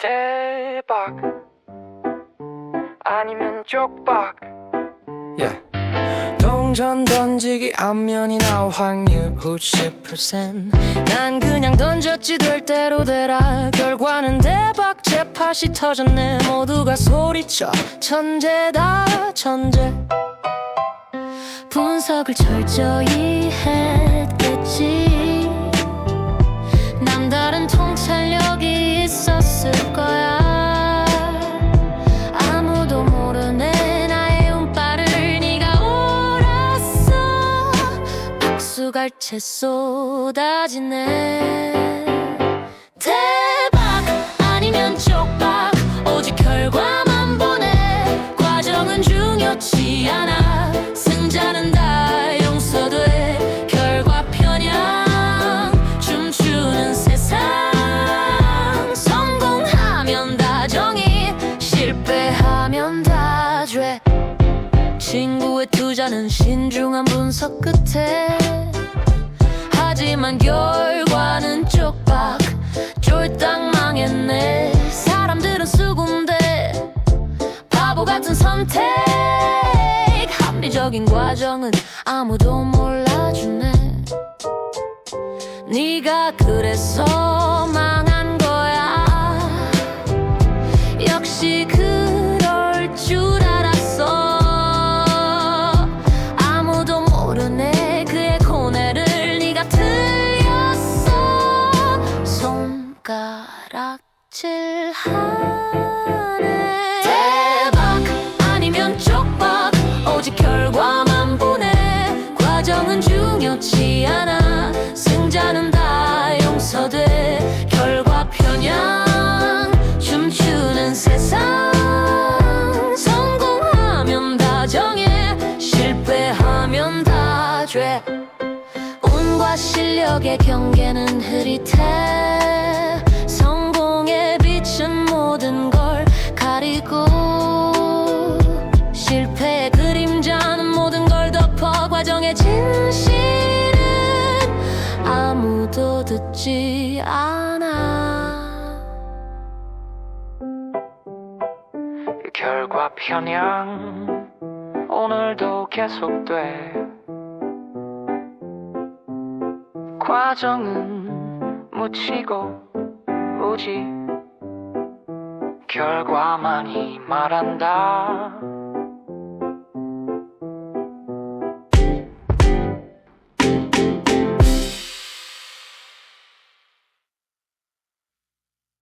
대박. 아니면 쪽박. yeah. 동전 던지기 앞면이 나올 확률 90%난 그냥 던졌지 될 대로 되라. 결과는 대박. 재팟이 터졌네. 모두가 소리쳐. 천재다 천재. 분석을 철저히 했겠지. 남다른 통찰력이 있 었을 거야. 아무도 모르네 나의 운빨을 네가 옳았어. 박수갈채 쏟아지네. 대박! 아니면 쪽박. 오직 결과만 보내 과정은 중요치 않아 투자는 신중한 분석 끝에. 하지만 결과는 쪽박. 쫄딱 망했네. 사람들은 수군데 바보 같은 선택. 합리적인 과정은 아무도 몰라주네. 네가 그래서 죄 운과 실력의 경계는 흐릿해. 성공의 빛은 모든 걸 가리고 실패의 그림자는 모든 걸 덮어 과정의 진실은 아무도 듣지 않아. 결과 편향 오늘도 계속돼 과정은 묻히고 오지. 결과만이 말한다